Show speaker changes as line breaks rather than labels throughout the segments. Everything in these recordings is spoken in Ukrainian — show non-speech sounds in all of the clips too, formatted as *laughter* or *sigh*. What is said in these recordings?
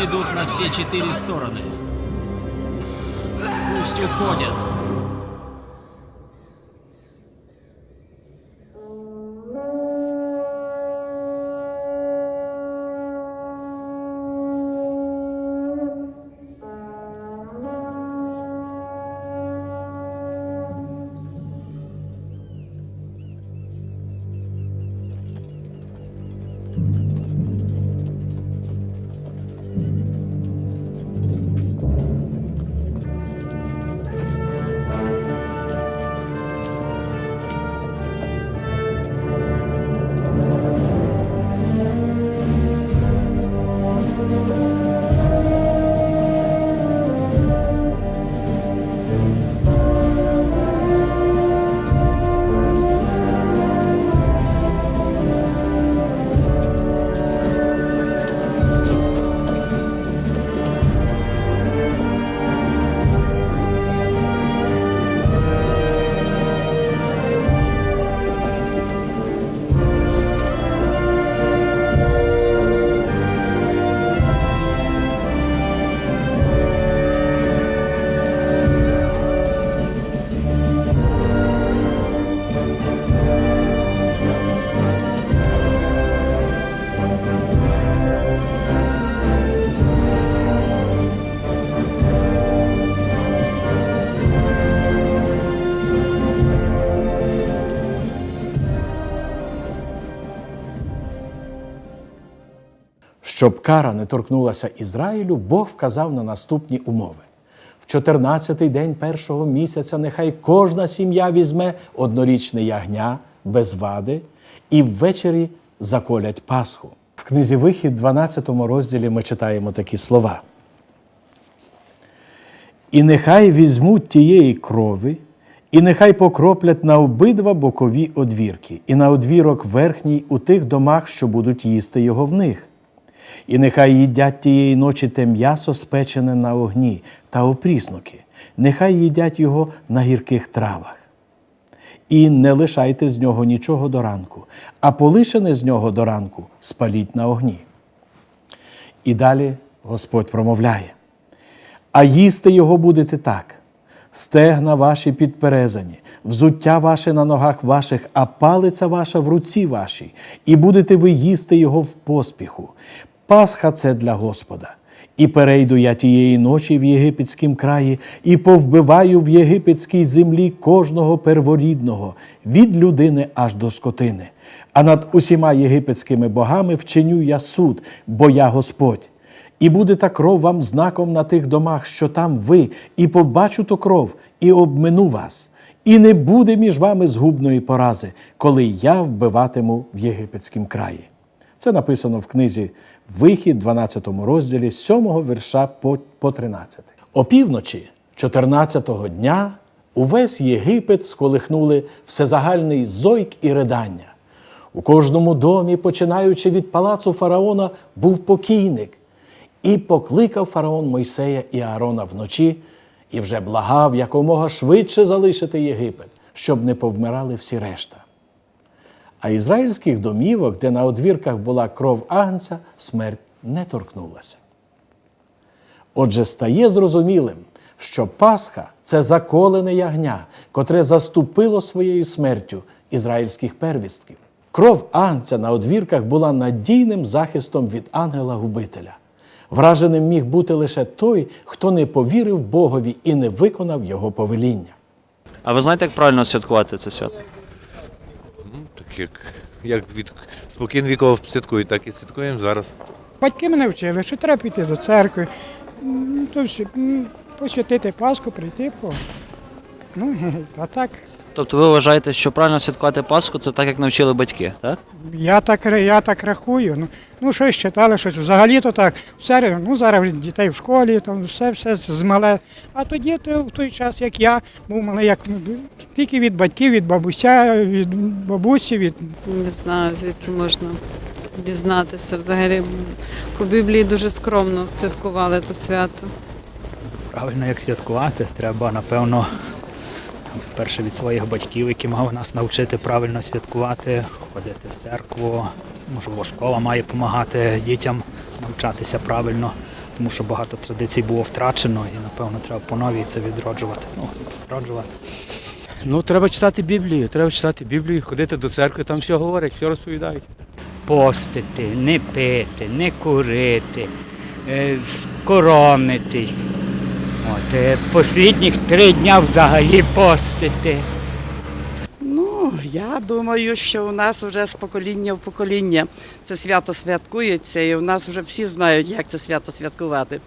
идут на все четыре стороны. Пусть уходят.
Щоб кара не торкнулася Ізраїлю, Бог вказав на наступні умови. В 14-й день першого місяця нехай кожна сім'я візьме однорічне ягня без вади і ввечері заколять Пасху. В книзі Вихід, 12 розділі, ми читаємо такі слова. І нехай візьмуть тієї крові, і нехай покроплять на обидва бокові одвірки, і на одвірок верхній у тих домах, що будуть їсти його в них. І нехай їдять тієї ночі те м'ясо спечене на огні та опріснуки, нехай їдять його на гірких травах. І не лишайте з нього нічого до ранку, а полишене з нього до ранку спаліть на огні. І далі Господь промовляє: а їсти його будете так: стегна ваші підперезані, взуття ваше на ногах ваших, а палиця ваша в руці вашій, і будете ви їсти його в поспіху. Пасха це для Господа. І перейду я тієї ночі в єгипетськім краї, і повбиваю в єгипетській землі кожного перворідного, від людини аж до скотини. А над усіма єгипетськими богами вчиню я суд, бо я Господь. І буде та кров вам знаком на тих домах, що там ви, і побачу ту кров, і обмину вас. І не буде між вами згубної порази, коли я вбиватиму в єгипетськім краї. Це написано в книзі Вихід, 12 розділі, з 7 вірша по, по 13. Опівночі, 14-го дня, увесь Єгипет сколихнули всезагальний зойк і ридання. У кожному домі, починаючи від палацу фараона, був покійник. І покликав фараон Мойсея і Аарона вночі, і вже благав якомога швидше залишити Єгипет, щоб не повмирали всі решта. А ізраїльських домівок, де на одвірках була кров агнця, смерть не торкнулася. Отже, стає зрозумілим, що Пасха це заколене ягня, котре заступило своєю смертю ізраїльських первістків. Кров агнця на одвірках була надійним захистом від ангела-губителя. Враженим міг бути лише той, хто не повірив Богові і не виконав його повеління.
А ви знаєте, як правильно святкувати це свято?
Як, як від спокін віков святкують, так і святкуємо зараз.
Батьки мене вчили, що треба піти до церкви, то посвятити Пасху, прийти по. Ну, *laughs* а так,
Тобто ви вважаєте, що правильно святкувати Пасху це так, як навчили батьки, так?
я так, я так рахую. Ну, ну щось читали, щось взагалі-то так. Все, ну зараз дітей в школі, там все, все змале. А тоді то, в той час, як я був малий, як тільки від батьків, від бабуся, від бабусі, від
Не знаю, звідки можна дізнатися. Взагалі по Біблії дуже скромно святкували то свято.
Правильно як святкувати, треба, напевно, перше від своїх батьків, які мали нас навчити правильно святкувати, ходити в церкву, Можливо, школа має допомагати дітям навчатися правильно, тому що багато традицій було втрачено і, напевно, треба по новій це відроджувати. Ну, відроджувати.
Ну, треба читати Біблію, треба читати Біблію, ходити до церкви, там все говорять, все розповідають.
постити, не пити, не курити, е, скоромитись. От, послідніх три дня взагалі постити.
Ну, я думаю, що у нас вже з покоління в покоління це свято святкується, і у нас вже всі знають, як це свято святкувати.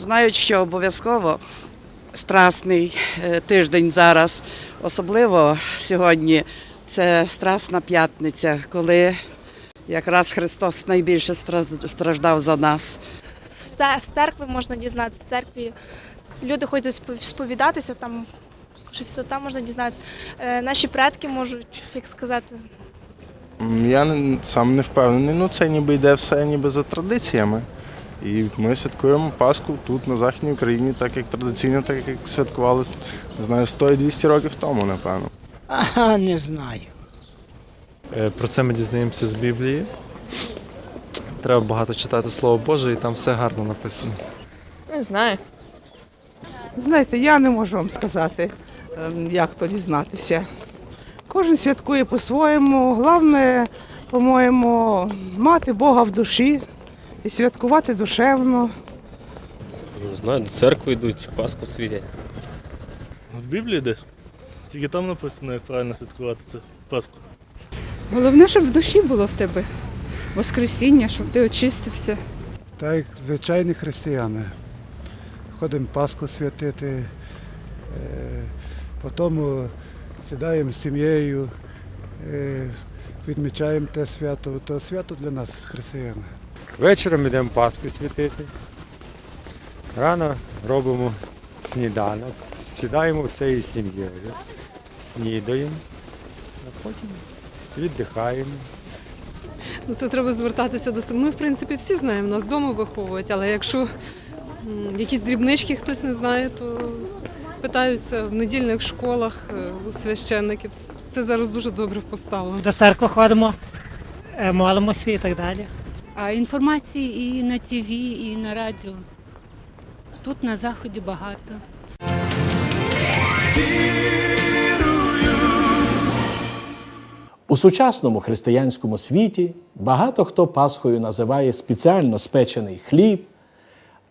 Знають, що обов'язково страсний е, тиждень зараз, особливо сьогодні, це Страсна п'ятниця, коли якраз Христос найбільше страждав за нас.
Все з церкви можна дізнатися. В церкві люди ходять сповідатися, там, скоріше все, там можна дізнатися. Е, наші предки можуть, як сказати,
Я сам не впевнений. Ну це ніби йде все ніби за традиціями. І ми святкуємо Пасху тут, на Західній Україні, так як традиційно, так як святкували, не знаю, 100-200 років тому, напевно.
Ага, не знаю.
Е, Про це ми дізнаємося з Біблії. Треба багато читати Слово Боже, і там все гарно написано.
не знаю.
Знаєте, я не можу вам сказати, ем, як то дізнатися. Кожен святкує по-своєму. Головне, по-моєму, мати Бога в душі і святкувати душевно.
Не знаю, до церкви йдуть, Пасху світять.
В Біблії де? Тільки там написано, як правильно святкувати це Пасху.
Головне, щоб в душі було в тебе Воскресіння, щоб ти очистився.
Так як звичайні християни. Ходимо Пасху святити, е, потім сідаємо з сім'єю, е, відмічаємо те свято. То свято для нас християни.
Вечором йдемо Пасху святити. Рано робимо сніданок, сідаємо всією сім'єю, снідаємо, а потім віддихаємо.
Ну, це треба звертатися до себе. Ми, в принципі, всі знаємо, нас вдома виховують, але якщо якісь дрібнички хтось не знає, то питаються в недільних школах е, у священників. Це зараз дуже добре поставлено.
До церкви ходимо, е, молимося і так далі.
А інформації і на ТВ, і на радіо. Тут на заході багато.
У сучасному християнському світі багато хто Пасхою називає спеціально спечений хліб,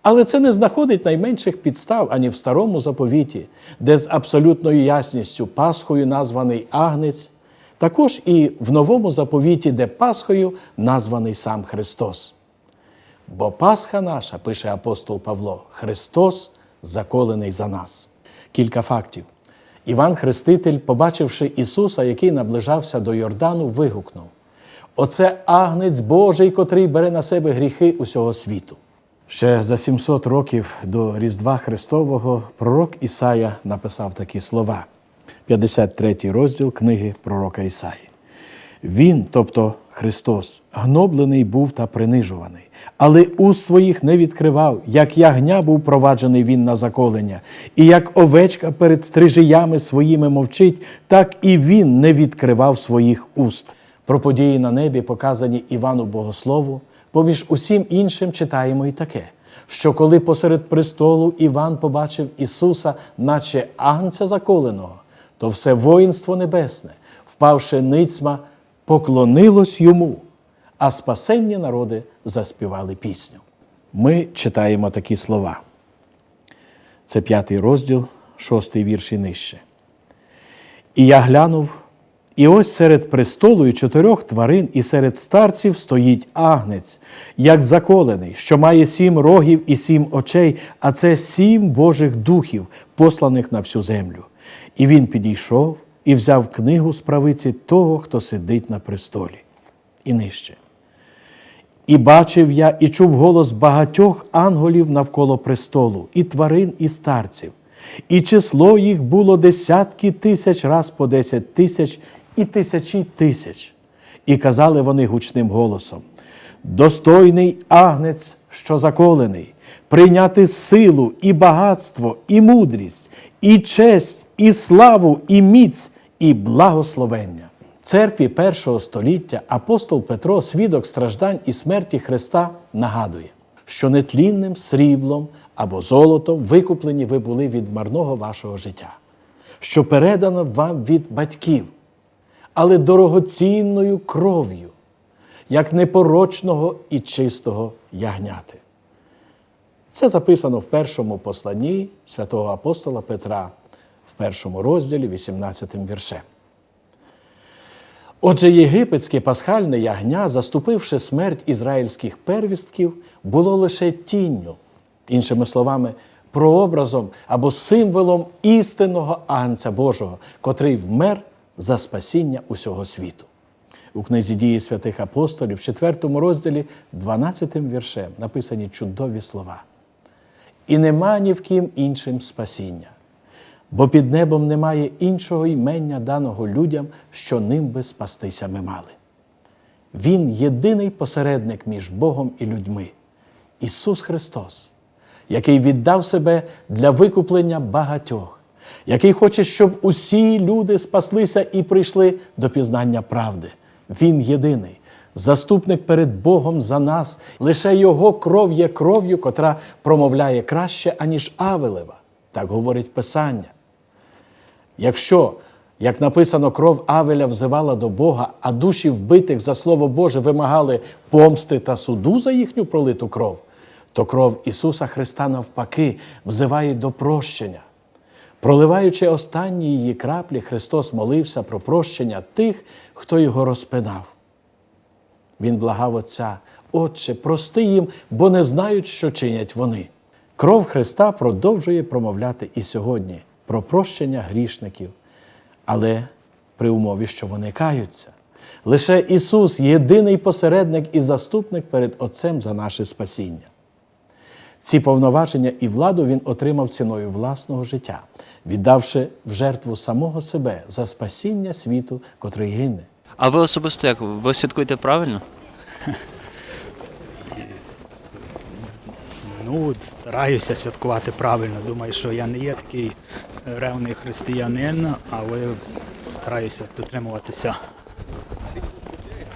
але це не знаходить найменших підстав ані в старому заповіті, де з абсолютною ясністю Пасхою названий агнець, також і в новому заповіті, де Пасхою названий сам Христос. Бо Пасха наша, пише апостол Павло, Христос заколений за нас. Кілька фактів. Іван Хреститель, побачивши Ісуса, який наближався до Йордану, вигукнув: Оце агнець Божий, котрий бере на себе гріхи усього світу. Ще за 700 років до Різдва Христового пророк Ісая написав такі слова, 53 розділ книги пророка Ісаї. Він, тобто Христос, гноблений був та принижуваний, але уст своїх не відкривав, як ягня був проваджений він на заколення, і як овечка перед стрижиями своїми мовчить, так і він не відкривав своїх уст. Про події на небі, показані Івану Богослову, поміж усім іншим читаємо і таке, що коли посеред престолу Іван побачив Ісуса, наче агнця заколеного, то все воїнство небесне, впавши ницьма, поклонилось йому, а спасенні народи заспівали пісню. Ми читаємо такі слова. Це п'ятий розділ, шостий вірш і нижче. І я глянув, і ось серед престолу і чотирьох тварин, і серед старців стоїть агнець, як заколений, що має сім рогів і сім очей, а це сім Божих духів, посланих на всю землю. І він підійшов і взяв книгу з правиці того, хто сидить на престолі. І нижче. І бачив я і чув голос багатьох ангелів навколо престолу, і тварин, і старців. І число їх було десятки тисяч раз по десять тисяч і тисячі тисяч. І казали вони гучним голосом: Достойний агнець, що заколений, прийняти силу і багатство, і мудрість, і честь, і славу, і міць, і благословення. Церкві першого століття апостол Петро, свідок страждань і смерті Христа, нагадує, що нетлінним сріблом або золотом викуплені ви були від марного вашого життя, що передано вам від батьків, але дорогоцінною кров'ю, як непорочного і чистого ягняти. Це записано в першому посланні святого апостола Петра, в першому розділі, 18 віршем. Отже, єгипетське пасхальне ягня, заступивши смерть ізраїльських первістків, було лише тінню, іншими словами, прообразом або символом істинного Агнця Божого, котрий вмер за спасіння усього світу. У книзі дії святих апостолів, в 4 розділі, 12 віршем, написані чудові слова. І нема ні в ким іншим спасіння, бо під небом немає іншого імення даного людям, що ним би спастися ми мали. Він єдиний посередник між Богом і людьми, Ісус Христос, який віддав себе для викуплення багатьох, який хоче, щоб усі люди спаслися і прийшли до пізнання правди. Він єдиний, заступник перед Богом за нас, лише Його кров є кров'ю, котра промовляє краще, аніж Авелева. Так говорить Писання. Якщо, як написано, кров Авеля взивала до Бога, а душі вбитих за Слово Боже вимагали помсти та суду за їхню пролиту кров, то кров Ісуса Христа навпаки взиває до прощення. Проливаючи останні її краплі, Христос молився про прощення тих, хто його розпинав. Він благав Отця, Отче, прости їм, бо не знають, що чинять вони. Кров Христа продовжує промовляти і сьогодні про прощення грішників, але при умові, що вони каються. Лише Ісус єдиний посередник і заступник перед Отцем за наше спасіння. Ці повноваження і владу він отримав ціною власного життя, віддавши в жертву самого себе за спасіння світу, котрий гине.
А ви особисто як? Ви святкуєте правильно?
Ну, стараюся святкувати правильно. Думаю, що я не є такий ревний християнин, але стараюся дотримуватися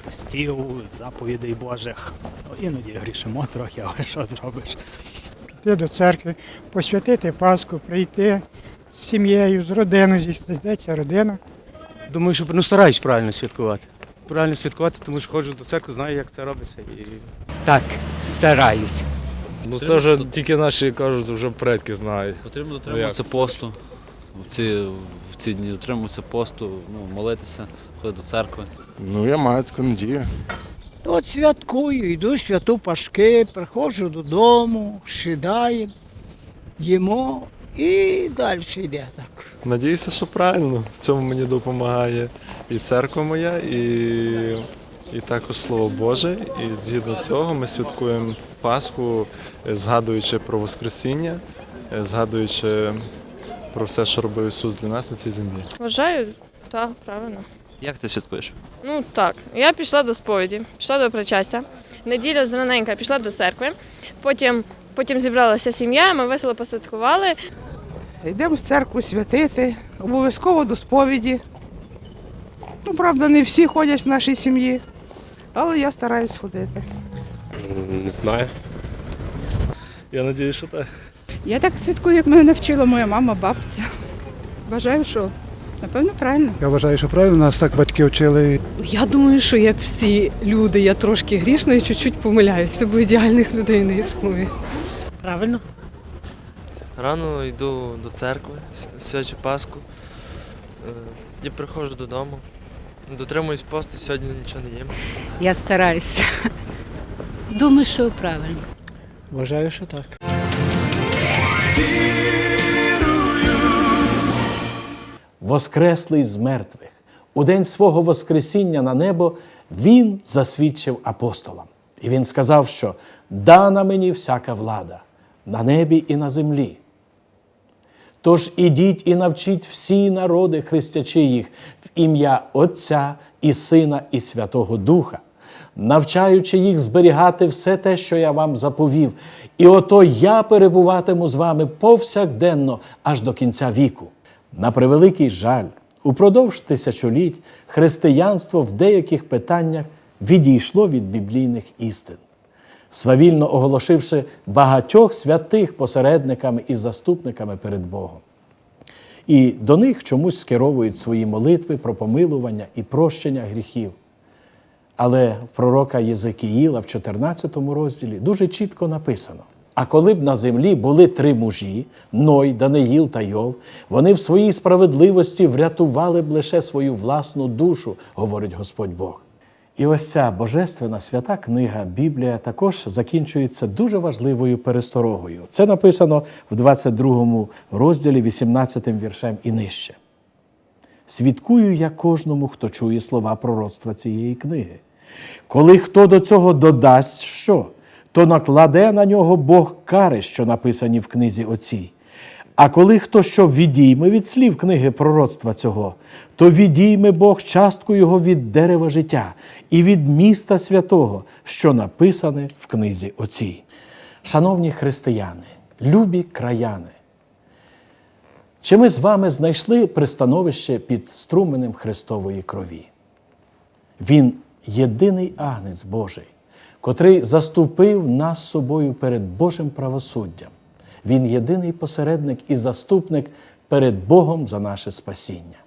постів, заповідей Божих. Ну, іноді грішимо трохи, але що зробиш?
Прийти до церкви, посвятити Пасху, прийти з сім'єю, з родиною, зійдеться родина.
Думаю, що ну, стараюсь правильно святкувати. Правильно святкувати, тому що ходжу до церкви, знаю, як це робиться. І...
Так, стараюсь.
Ну це вже тільки наші кажуть, вже предки знають.
Потрібно
Ну,
дотримуватися посту. В ці, в ці дні дотримуватися посту, ну, молитися, ходити до церкви.
Ну, я маю таку надію.
От святкую, йду святу Пашки, приходжу додому, сідаємо, їмо і далі йде так.
Надіюся, що правильно. В цьому мені допомагає і церква моя, і, і також Слово Боже. І згідно цього ми святкуємо Пасху, згадуючи про Воскресіння, згадуючи про все, що робив Ісус для нас на цій землі.
Вважаю, так, правильно.
Як ти святкуєш?
Ну так, я пішла до сповіді, пішла до причастя. Неділя зраненька пішла до церкви. Потім, потім зібралася сім'я, ми весело посвяткували.
Йдемо в церкву святити, обов'язково до сповіді. Ну, правда, не всі ходять в нашій сім'ї, але я стараюсь ходити.
Не знаю. Я надію, що так.
Я так святкую, як мене навчила моя мама, бабця. Вважаю, що напевно правильно.
Я вважаю, що правильно нас так батьки вчили.
Я думаю, що як всі люди, я трошки грішна і чуть-чуть помиляюся, бо ідеальних людей не існує.
Правильно?
Рано йду до церкви, свячу Пасху, е, і приходжу додому. Дотримуюсь посту, сьогодні нічого не їм.
Я стараюся. Думаю, що правильно.
Вважаю, що так.
Воскреслий з мертвих. У день свого Воскресіння на небо він засвідчив апостолам. І він сказав, що дана мені всяка влада на небі і на землі. Тож ідіть і навчіть всі народи, хрестячи їх в ім'я Отця і Сина і Святого Духа, навчаючи їх зберігати все те, що я вам заповів. І ото я перебуватиму з вами повсякденно аж до кінця віку. На превеликий жаль, Упродовж тисячоліть християнство в деяких питаннях відійшло від біблійних істин, свавільно оголошивши багатьох святих посередниками і заступниками перед Богом. І до них чомусь скеровують свої молитви про помилування і прощення гріхів. Але в пророка Єзекіїла в 14 розділі дуже чітко написано: а коли б на землі були три мужі Ной, Даниїл та Йов, вони в своїй справедливості врятували б лише свою власну душу, говорить Господь Бог. І ось ця божественна свята книга Біблія також закінчується дуже важливою пересторогою. Це написано в 22 розділі, 18 віршем і нижче. Свідкую я кожному, хто чує слова пророцтва цієї книги. Коли хто до цього додасть що, то накладе на нього Бог кари, що написані в книзі оцій. А коли хто що відійме від слів книги пророцтва цього, то відійме Бог частку його від дерева життя і від міста святого, що написане в книзі оцій. Шановні християни, любі краяни, чи ми з вами знайшли пристановище під струменем Христової крові? Він єдиний агнець Божий, котрий заступив нас собою перед Божим правосуддям. Він єдиний посередник і заступник перед Богом за наше спасіння.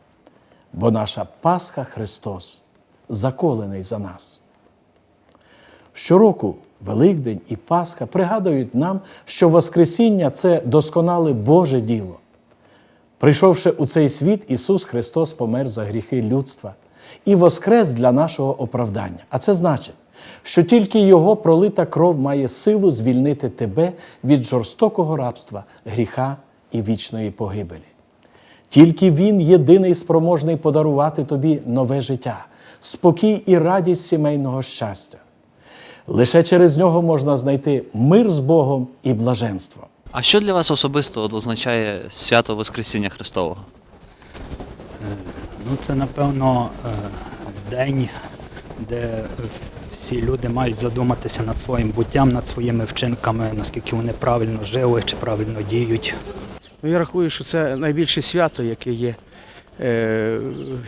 Бо наша Пасха Христос заколений за нас. Щороку Великдень і Пасха пригадують нам, що Воскресіння це досконале Боже діло. Прийшовши у цей світ, Ісус Христос помер за гріхи людства і воскрес для нашого оправдання. А це значить, що тільки Його пролита кров має силу звільнити тебе від жорстокого рабства, гріха і вічної погибелі. Тільки Він єдиний спроможний подарувати тобі нове життя, спокій і радість сімейного щастя. Лише через нього можна знайти мир з Богом і блаженство.
А що для вас особисто означає свято Воскресіння Христового?
Ну, це, напевно, е, день, де всі люди мають задуматися над своїм буттям, над своїми вчинками, наскільки вони правильно жили чи правильно діють.
Ну, я рахую, що це найбільше свято, яке є, е,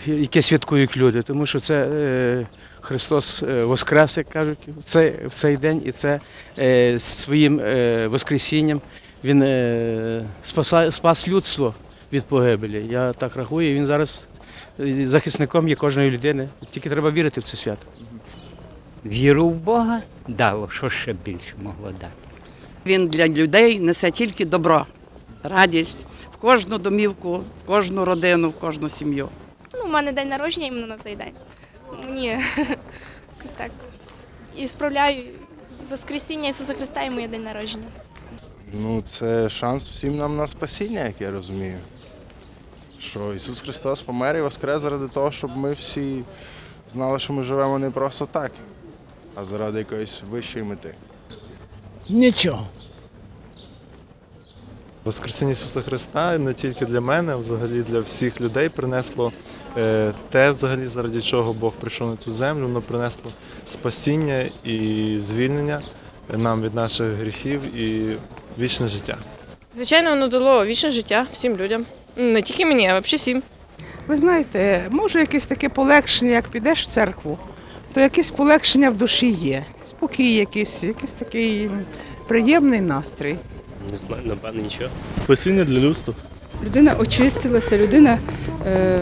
яке святкують люди, тому що це е, Христос е, воскрес, як кажуть, в цей, в цей день, і це своїм Воскресінням Він спас людство від погибелі. Я так рахую, і він зараз захисником є кожної людини. Тільки треба вірити в це свято.
Віру в Бога дало, що ще більше могло дати.
Він для людей несе тільки добро, радість в кожну домівку, в кожну родину, в кожну сім'ю.
Ну, у мене день народження іменно на цей день. Мені *laughs* якось так. І справляю Воскресіння Ісуса Христа і моє день народження.
Ну, це шанс всім нам на спасіння, як я розумію. Що Ісус Христос помер і воскрес заради того, щоб ми всі знали, що ми живемо не просто так, а заради якоїсь вищої мети.
Нічого.
Воскресіння Ісуса Христа не тільки для мене, а взагалі для всіх людей принесло е, те, взагалі, заради чого Бог прийшов на цю землю. Воно принесло спасіння і звільнення нам від наших гріхів і вічне життя.
Звичайно, воно дало вічне життя всім людям. Не тільки мені, а взагалі всім.
Ви знаєте, може якесь таке полегшення, як підеш в церкву, то якесь полегшення в душі є. Спокій якийсь, якийсь такий приємний настрій.
Не знаю, напевно, нічого. Спасіння для людства.
Людина очистилася, людина. Е,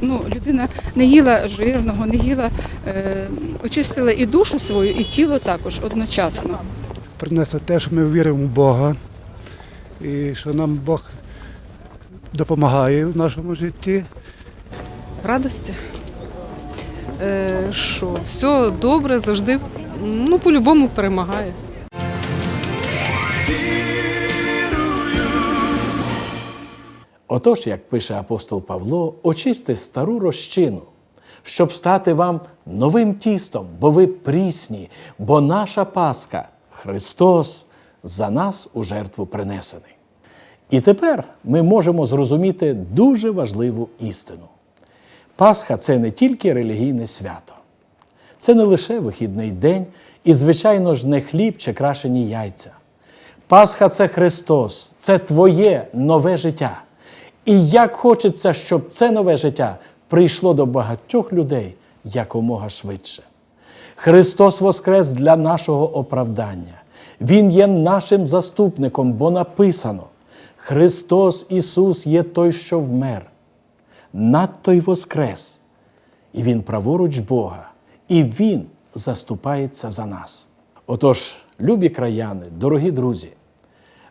ну, людина не їла жирного, не їла, е, очистила і душу свою, і тіло також одночасно.
принесе те, що ми віримо в Бога і що нам Бог допомагає в нашому житті.
Радості. Е, що все добре завжди, ну, по-любому перемагає.
Отож, як пише апостол Павло, очисти стару розчину, щоб стати вам новим тістом, бо ви прісні, бо наша Пасха, Христос, за нас у жертву принесений. І тепер ми можемо зрозуміти дуже важливу істину. Пасха це не тільки релігійне свято, це не лише вихідний день і, звичайно ж, не хліб чи крашені яйця. Пасха це Христос, це твоє нове життя. І як хочеться, щоб це нове життя прийшло до багатьох людей якомога швидше. Христос Воскрес для нашого оправдання. Він є нашим заступником, бо написано: Христос Ісус є той, що вмер, надто й Воскрес. І Він праворуч Бога, і Він заступається за нас. Отож, любі краяни, дорогі друзі,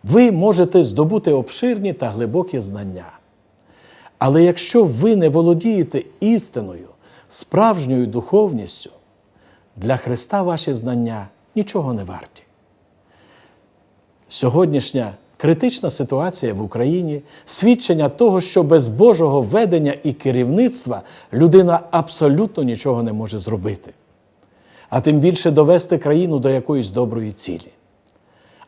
ви можете здобути обширні та глибокі знання. Але якщо ви не володієте істиною, справжньою духовністю, для Христа ваші знання нічого не варті. Сьогоднішня критична ситуація в Україні свідчення того, що без Божого ведення і керівництва людина абсолютно нічого не може зробити, а тим більше довести країну до якоїсь доброї цілі.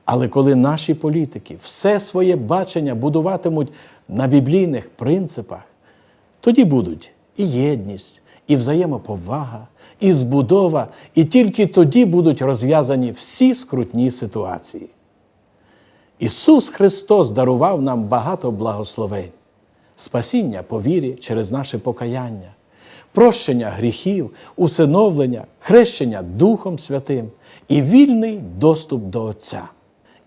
Але коли наші політики все своє бачення будуватимуть на біблійних принципах, тоді будуть і єдність, і взаємоповага, і збудова, і тільки тоді будуть розв'язані всі скрутні ситуації. Ісус Христос дарував нам багато благословень, спасіння по вірі через наше покаяння, прощення гріхів, усиновлення, хрещення Духом Святим і вільний доступ до Отця.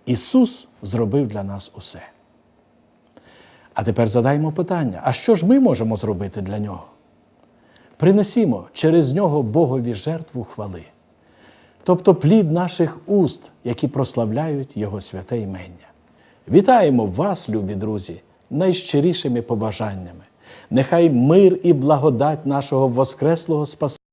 Ісус зробив для нас усе. А тепер задаймо питання: а що ж ми можемо зробити для Нього? Принесімо через Нього Богові жертву хвали, тобто плід наших уст, які прославляють Його святе імення. Вітаємо вас, любі друзі, найщирішими побажаннями. Нехай мир і благодать нашого Воскреслого Спасителя